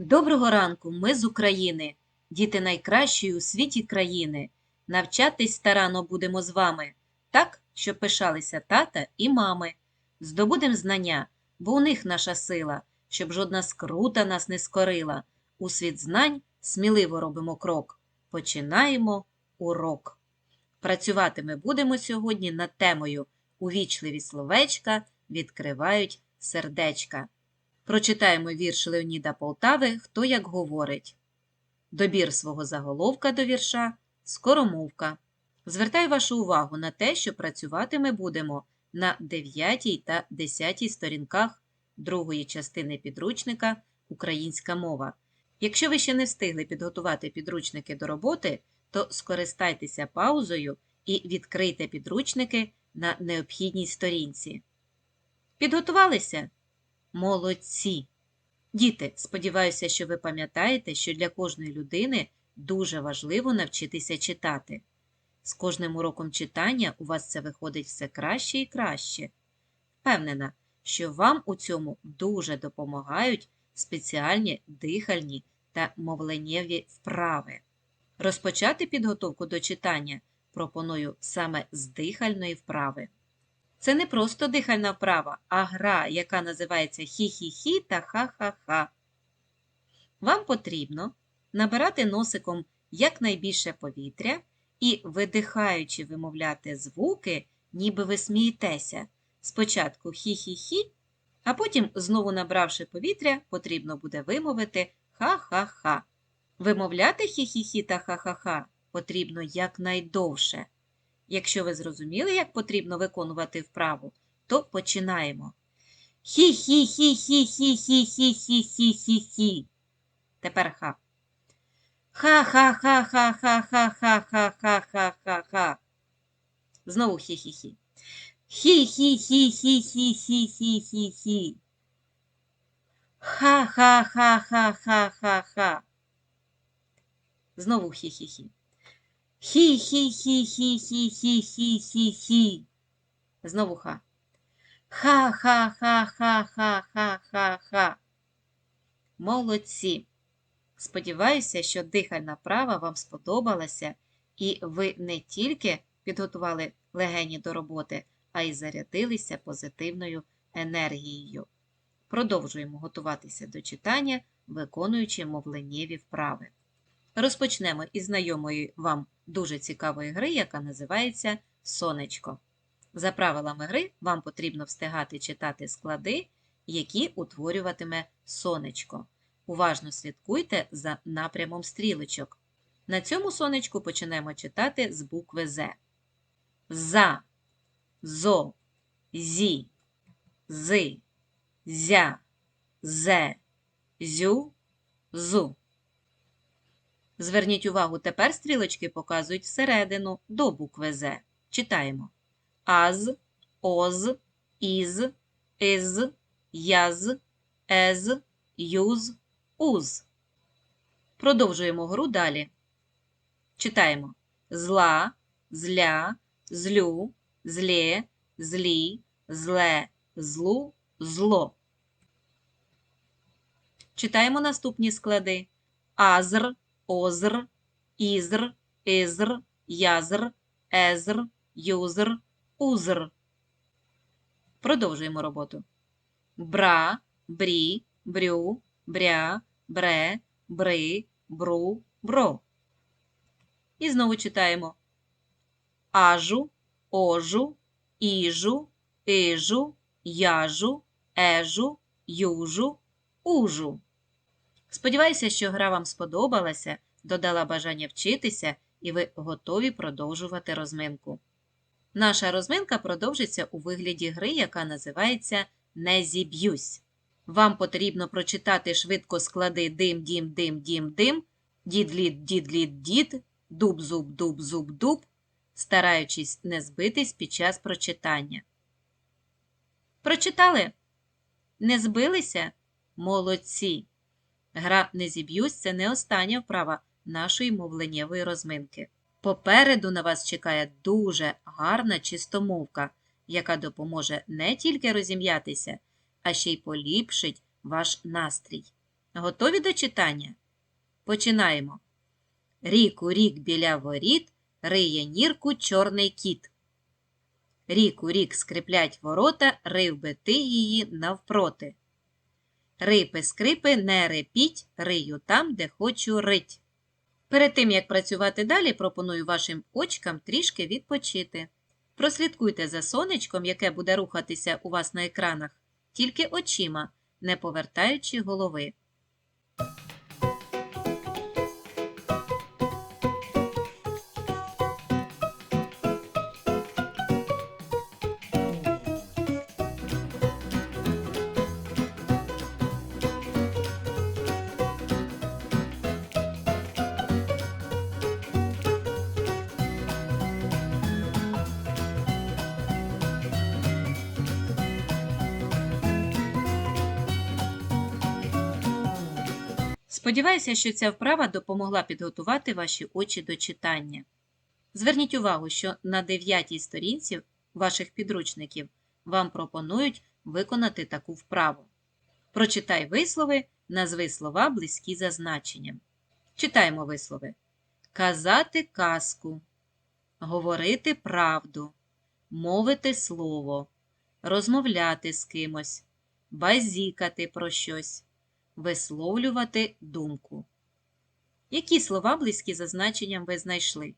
Доброго ранку, ми з України, діти найкращої у світі країни. Навчатись старано будемо з вами, так, щоб пишалися тата і мами. Здобудем знання, бо у них наша сила, щоб жодна скрута нас не скорила. У світ знань сміливо робимо крок. Починаємо урок. Працювати ми будемо сьогодні над темою Увічливі словечка відкривають сердечка. Прочитаємо вірш Леоніда Полтави Хто як говорить. Добір свого заголовка до вірша скоромовка. Звертаю вашу увагу на те, що працювати ми будемо на 9 та 10 сторінках другої частини підручника Українська мова. Якщо ви ще не встигли підготувати підручники до роботи, то скористайтеся паузою і відкрийте підручники на необхідній сторінці. Підготувалися? Молодці! Діти, сподіваюся, що ви пам'ятаєте, що для кожної людини дуже важливо навчитися читати. З кожним уроком читання у вас це виходить все краще і краще. Впевнена, що вам у цьому дуже допомагають спеціальні дихальні та мовленнєві вправи. Розпочати підготовку до читання пропоную саме з дихальної вправи. Це не просто дихальна вправа, а гра, яка називається хі-хі-хі та ха-ха-ха. Вам потрібно набирати носиком якнайбільше повітря і, видихаючи, вимовляти звуки, ніби ви смієтеся. Спочатку хі-хі-хі, а потім, знову набравши повітря, потрібно буде вимовити ха-ха-ха. Вимовляти хі-хі-хі та ха-ха-ха потрібно якнайдовше. Якщо ви зрозуміли, як потрібно виконувати вправу, то починаємо. Хі-хі-хі-хі-хі-хі-хі-хі-хі-хі. Тепер ха. Ха-ха-ха-ха-ха-ха-ха-ха-ха-ха-ха. Знову хі-хі-хі. Хі-хі-хі-хі-хі-хі-хі-хі. Ха-ха-ха-ха-ха-ха-ха. Знову хі-хі-хі. Хі-хі-хі-хі-хі-хі-хі-хі. Знову ха. Ха-ха-ха-ха-ха-ха-ха-ха. Молодці. Сподіваюся, що дихальна права вам сподобалася, і ви не тільки підготували легені до роботи, а й зарядилися позитивною енергією. Продовжуємо готуватися до читання, виконуючи мовленнєві вправи. Розпочнемо із знайомої вам дуже цікавої гри, яка називається Сонечко. За правилами гри вам потрібно встигати читати склади, які утворюватиме сонечко. Уважно слідкуйте за напрямом стрілочок. На цьому сонечку почнемо читати з букви З. За, зо, зі, зи, зя, зе, зю, зу. Зверніть увагу, тепер стрілочки показують всередину до букви З. Читаємо. Аз, оз, із, из, яз, ез, юз, уз. Продовжуємо гру далі. Читаємо. Зла, зля, злю, злє, злі, зле, злу, зло. Читаємо наступні склади. Азр, озр, ізр, ізр, язр, езр, юзр, узр. Продовжуємо роботу. Бра, брі, брю, бря, бре, бри, бру, бро. І знову читаємо. Ажу, ожу, іжу, ижу, яжу, ежу, южу, ужу. Сподіваюся, що гра вам сподобалася, додала бажання вчитися, і ви готові продовжувати розминку. Наша розминка продовжиться у вигляді гри, яка називається Не зіб'юсь. Вам потрібно прочитати швидко склади дим, дім, дим, дім, дим, дід-лід, дід-лід, дід, дуб-зуб, дуб-зуб, дуб, стараючись не збитись під час прочитання. Прочитали? Не збилися? Молодці! Гра не зіб'юсь це не остання вправа нашої мовленнєвої розминки. Попереду на вас чекає дуже гарна чистомовка, яка допоможе не тільки розім'ятися, а ще й поліпшить ваш настрій. Готові до читання? Починаємо. Рік у рік біля воріт риє нірку чорний кіт. Рік у рік скриплять ворота, рив би ти її навпроти. Рипи скрипи, не репіть, рию там, де хочу рить. Перед тим, як працювати далі, пропоную вашим очкам трішки відпочити. Прослідкуйте за сонечком, яке буде рухатися у вас на екранах, тільки очима, не повертаючи голови. Сподіваюся, що ця вправа допомогла підготувати ваші очі до читання. Зверніть увагу, що на дев'ятій сторінці ваших підручників вам пропонують виконати таку вправу. Прочитай вислови, назви слова близькі за значенням. Читаємо вислови. Казати казку, говорити правду, мовити слово, розмовляти з кимось, базікати про щось висловлювати думку. Які слова близькі за значенням ви знайшли?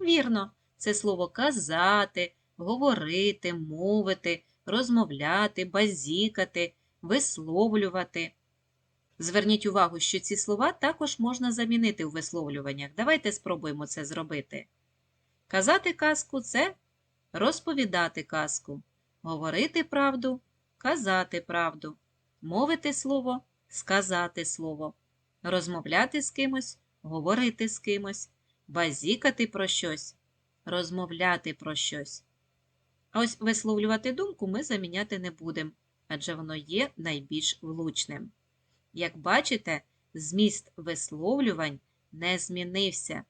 Вірно, це слово казати, говорити, мовити, розмовляти, базікати, висловлювати. Зверніть увагу, що ці слова також можна замінити у висловлюваннях. Давайте спробуємо це зробити. Казати казку це розповідати казку, говорити правду, казати правду мовити слово, сказати слово, розмовляти з кимось, говорити з кимось, базікати про щось, розмовляти про щось. А ось висловлювати думку ми заміняти не будемо, адже воно є найбільш влучним. Як бачите, зміст висловлювань не змінився.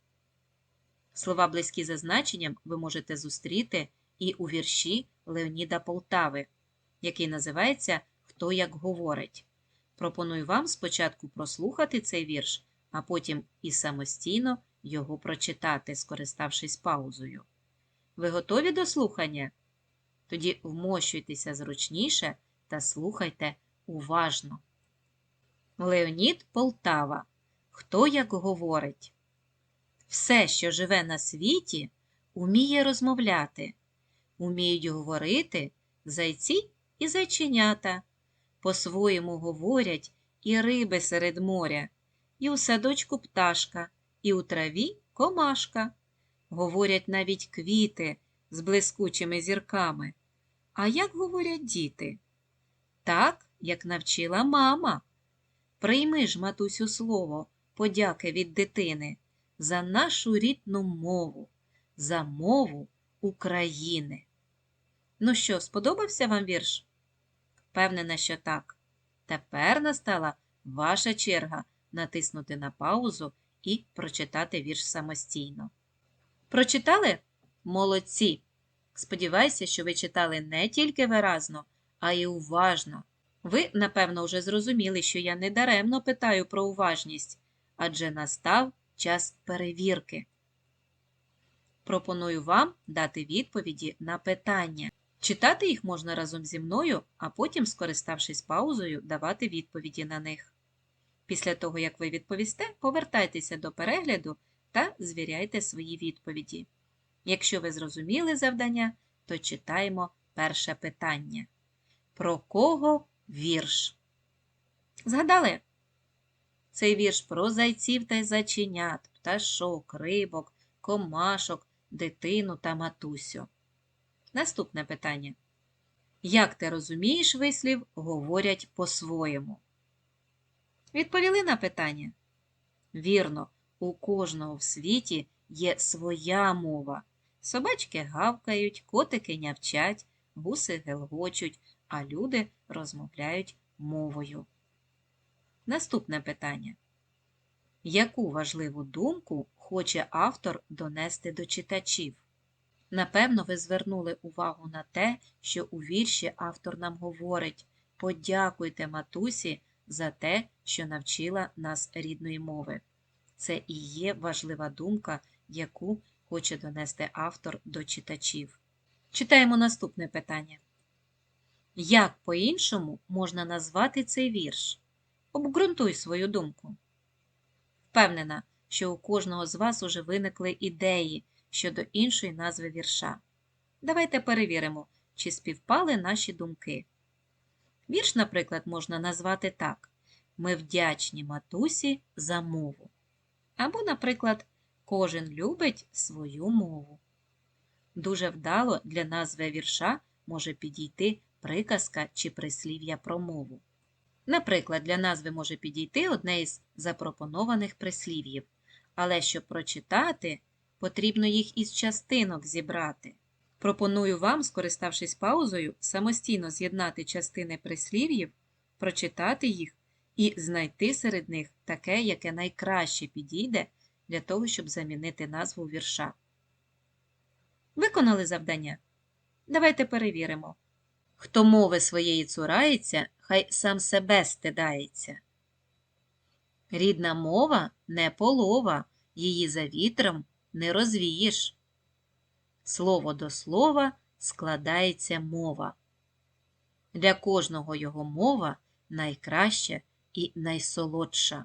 Слова близькі за значенням ви можете зустріти і у вірші Леоніда Полтави, який називається хто як говорить. Пропоную вам спочатку прослухати цей вірш, а потім і самостійно його прочитати, скориставшись паузою. Ви готові до слухання? Тоді вмощуйтеся зручніше та слухайте уважно. Леонід Полтава. Хто як говорить? Все, що живе на світі, уміє розмовляти, уміють говорити зайці і зайченята по-своєму говорять і риби серед моря, і у садочку пташка, і у траві комашка. Говорять навіть квіти з блискучими зірками. А як говорять діти? Так, як навчила мама. Прийми ж, матусю, слово, подяки від дитини за нашу рідну мову, за мову України. Ну що, сподобався вам вірш? Впевнена, що так. Тепер настала ваша черга натиснути на паузу і прочитати вірш самостійно. Прочитали? Молодці! Сподіваюся, що ви читали не тільки виразно, а й уважно. Ви, напевно, вже зрозуміли, що я недаремно питаю про уважність, адже настав час перевірки. Пропоную вам дати відповіді на питання. Читати їх можна разом зі мною, а потім, скориставшись паузою, давати відповіді на них. Після того, як ви відповісте, повертайтеся до перегляду та звіряйте свої відповіді. Якщо ви зрозуміли завдання, то читаємо перше питання. Про кого вірш? Згадали? Цей вірш про зайців та зайченят, пташок, рибок, комашок, дитину та матусю. Наступне питання. Як ти розумієш вислів говорять по-своєму? Відповіли на питання? Вірно, у кожного в світі є своя мова. Собачки гавкають, котики нявчать, гуси гелгочуть, а люди розмовляють мовою. Наступне питання. Яку важливу думку хоче автор донести до читачів? Напевно, ви звернули увагу на те, що у вірші автор нам говорить подякуйте матусі за те, що навчила нас рідної мови. Це і є важлива думка, яку хоче донести автор до читачів. Читаємо наступне питання. Як по-іншому можна назвати цей вірш? Обґрунтуй свою думку. Впевнена, що у кожного з вас уже виникли ідеї щодо іншої назви вірша. Давайте перевіримо, чи співпали наші думки. Вірш, наприклад, можна назвати так: Ми вдячні матусі за мову. Або, наприклад, Кожен любить свою мову. Дуже вдало для назви вірша може підійти приказка чи прислів'я про мову. Наприклад, для назви може підійти одне із запропонованих прислів'їв, але щоб прочитати, потрібно їх із частинок зібрати. Пропоную вам, скориставшись паузою, самостійно з'єднати частини прислів'їв, прочитати їх і знайти серед них таке, яке найкраще підійде для того, щоб замінити назву вірша. Виконали завдання? Давайте перевіримо. Хто мови своєї цурається, хай сам себе стидається. Рідна мова не полова, її за вітром не розвієш. Слово до слова складається мова. Для кожного його мова найкраща і найсолодша.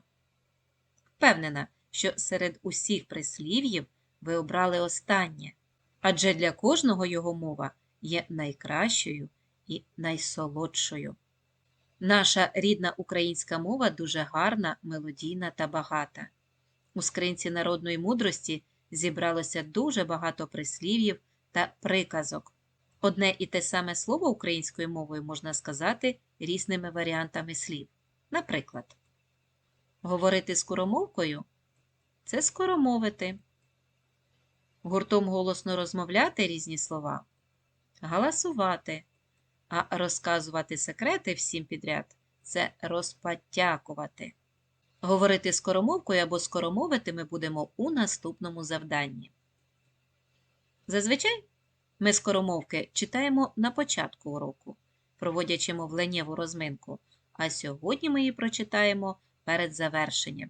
Впевнена, що серед усіх прислів'їв ви обрали останнє, адже для кожного його мова є найкращою і найсолодшою. Наша рідна українська мова дуже гарна, мелодійна та багата. У скринці народної мудрості зібралося дуже багато прислів'їв та приказок. Одне і те саме слово українською мовою можна сказати різними варіантами слів. Наприклад, говорити скоромовкою це скоромовити. Гуртом голосно розмовляти різні слова, галасувати, а розказувати секрети всім підряд це розпатякувати. Говорити скоромовкою або скоромовити ми будемо у наступному завданні. Зазвичай ми скоромовки читаємо на початку уроку, проводячи мовленнєву розминку, а сьогодні ми її прочитаємо перед завершенням.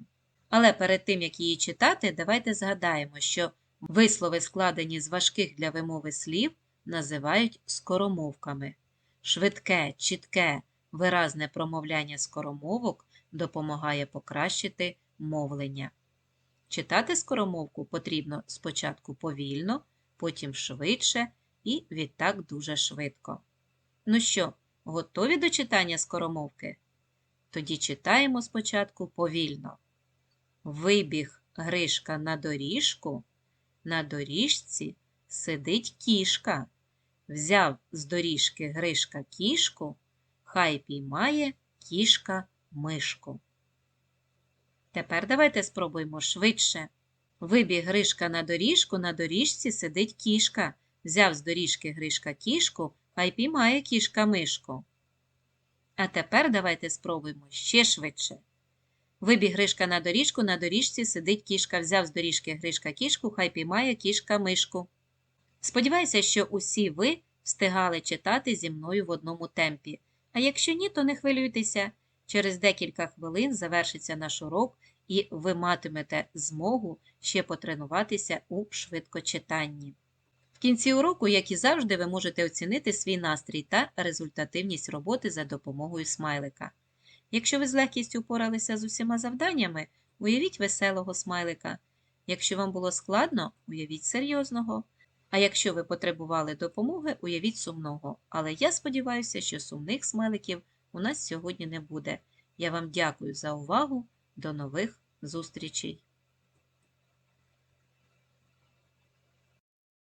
Але перед тим, як її читати, давайте згадаємо, що вислови, складені з важких для вимови слів, називають скоромовками. Швидке, чітке, виразне промовляння скоромовок допомагає покращити мовлення. Читати скоромовку потрібно спочатку повільно, потім швидше і відтак дуже швидко. Ну що, готові до читання скоромовки? Тоді читаємо спочатку повільно. Вибіг Гришка на доріжку, на доріжці сидить кішка. Взяв з доріжки Гришка кішку, хай піймає кішка мишку. Тепер давайте спробуємо швидше. Вибіг Гришка на доріжку, на доріжці сидить кішка. Взяв з доріжки Гришка кішку, хай піймає кішка мишку. А тепер давайте спробуємо ще швидше. Вибіг Гришка на доріжку, на доріжці сидить кішка. Взяв з доріжки Гришка кішку, хай піймає кішка мишку. Сподіваюся, що усі ви встигали читати зі мною в одному темпі. А якщо ні, то не хвилюйтеся. Через декілька хвилин завершиться наш урок, і ви матимете змогу ще потренуватися у швидкочитанні. В кінці уроку, як і завжди, ви можете оцінити свій настрій та результативність роботи за допомогою смайлика. Якщо ви з легкістю впоралися з усіма завданнями, уявіть веселого смайлика. Якщо вам було складно, уявіть серйозного. А якщо ви потребували допомоги, уявіть сумного. Але я сподіваюся, що сумних смайликів у нас сьогодні не буде. Я вам дякую за увагу. До нових зустрічей!